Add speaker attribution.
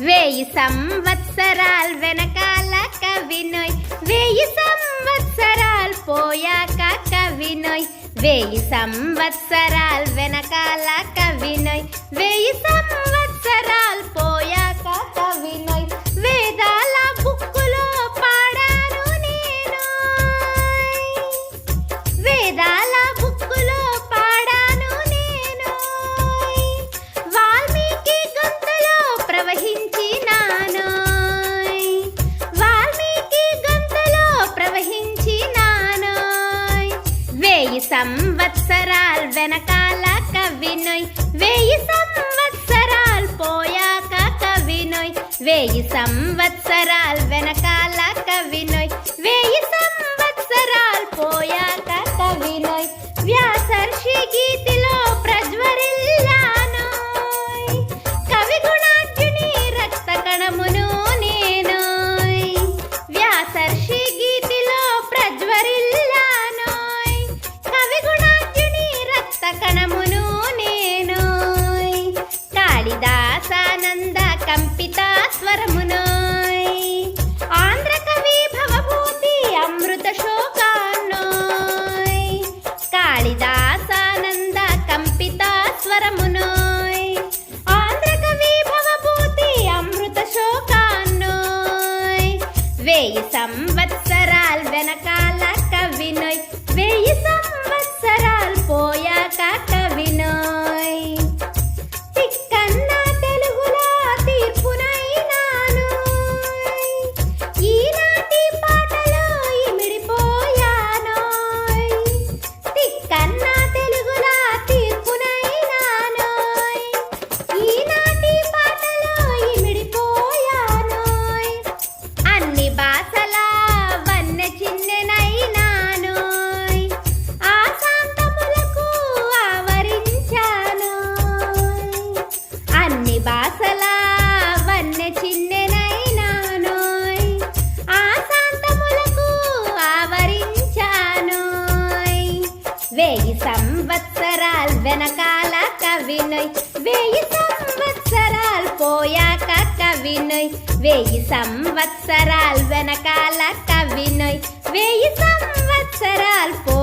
Speaker 1: వెయ్యి సంవత్సరాలు వెనకాల కవినోయ్ వెయ్యి సంవత్సరాలు పోయాక కవినోయ్ వెయ్యి సంవత్సరాలు వెనకాల కవినోయ్ వెయ్యి సంవత్సరాలు సంవత్సరాల్ వెనకాల కవినొయ్. వెయ్యి సంవత్సరాల్ పోయాక కవినొయ్. వెయ్యి సంవత్సరాల్ వెనకాల కవినొయ్. ఆనంద కంపిత స్వరమునోయ్. ఆంధ్ర కవి భవభూతి అమృత శోకాన్నోయ్. కాళిదాసానంద కంపిత స్వరమునోయ్. ఆంధ్ర కవి భవభూతి అమృత శోకాన్నోయ్. వేయి సంవత్సరాల్ వెనకాల కవినై వెయ్యి సంవత్సరాలు పోయాక కవినై. వెయ్యి సంవత్సరాలు వెనకాల కవినై వెయ్యి సంవత్సరాలు పో